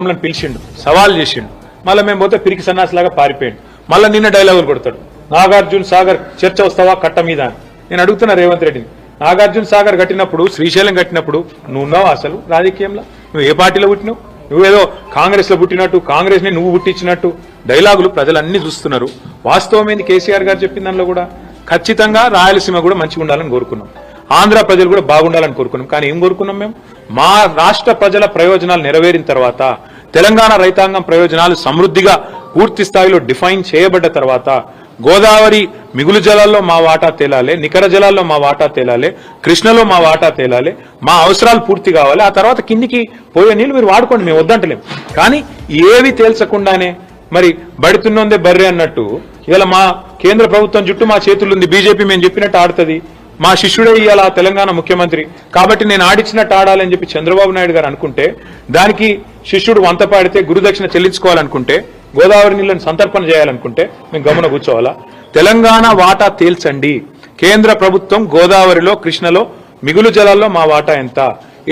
మమ్మల్ని పిలిచిండు సవాల్ చేసిండు. మళ్ళీ మేము పోతే పిరికి సన్నాసిలాగా పారిపోయిండు. మళ్ళీ నిన్న డైలాగులు కొడతాడు. నాగార్జున సాగర్ చర్చ వస్తావా కట్ట మీద నేను అడుగుతున్నా రేవంత్ రెడ్డిని నాగార్జున సాగర్ కట్టినప్పుడు శ్రీశైలం కట్టినప్పుడు నువ్వున్నావు అసలు రాజకీయంలో? నువ్వు ఏ పార్టీలో పుట్టినావు? నువ్వేదో కాంగ్రెస్లో పుట్టినట్టు కాంగ్రెస్ని నువ్వు పుట్టించినట్టు డైలాగులు ప్రజలన్నీ చూస్తున్నారు. వాస్తవమైంది కేసీఆర్ గారు చెప్పిన దానిలో కూడా? ఖచ్చితంగా రాయలసీమ కూడా మంచిగా ఉండాలని కోరుకున్నాం. ఆంధ్ర ప్రజలు కూడా బాగుండాలని కోరుకున్నాం. కానీ ఏం కోరుకున్నాం మేము? మా రాష్ట్ర ప్రజల ప్రయోజనాలు నెరవేరిన తర్వాత తెలంగాణ రైతాంగం ప్రయోజనాలు సమృద్ధిగా పూర్తి స్థాయిలో డిఫైన్ చేయబడ్డ తర్వాత గోదావరి మిగులు జలాల్లో మా వాటా తేలాలి నికర జలాల్లో మా వాటా తేలాలి కృష్ణలో మా వాటా తేలాలి మా అవసరాలు పూర్తి కావాలి ఆ తర్వాత కిందికి పోయే నీళ్ళు మీరు వాడుకోండి మేము వద్దంటలేం. కానీ ఏవి తేల్చకుండానే మరి బడితున్నోందే బర్రె అన్నట్టు ఇలా మా కేంద్ర ప్రభుత్వం చుట్టూ మా చేతులు ఉంది బీజేపీ మేము చెప్పినట్టు ఆడుతుంది మా శిష్యుడే ఇవాళ తెలంగాణ ముఖ్యమంత్రి. కాబట్టి నేను ఆడిచ్చినట్టు ఆడాలని చెప్పి చంద్రబాబు నాయుడు గారు అనుకుంటే దానికి శిష్యుడు వంత పాడితే గురుదక్షిణ చెల్లించుకోవాలనుకుంటే గోదావరి నీళ్ళని సంతర్పణ చేయాలనుకుంటే మేము గమన కూర్చోవాలా? తెలంగాణ వాటా తేల్చండి. కేంద్ర ప్రభుత్వం గోదావరిలో కృష్ణలో మిగులు జలాల్లో మా వాటా ఎంత?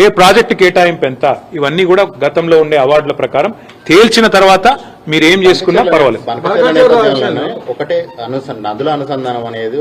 ఏ ప్రాజెక్టు కేటాయింపు ఎంత? ఇవన్నీ కూడా గతంలో ఉండే అవార్డుల ప్రకారం తేల్చిన తర్వాత మీరు ఏం చేసుకున్నా పర్వాలేదు. ఒకటే అనుసంధానం. నదుల అనుసంధానం అనేది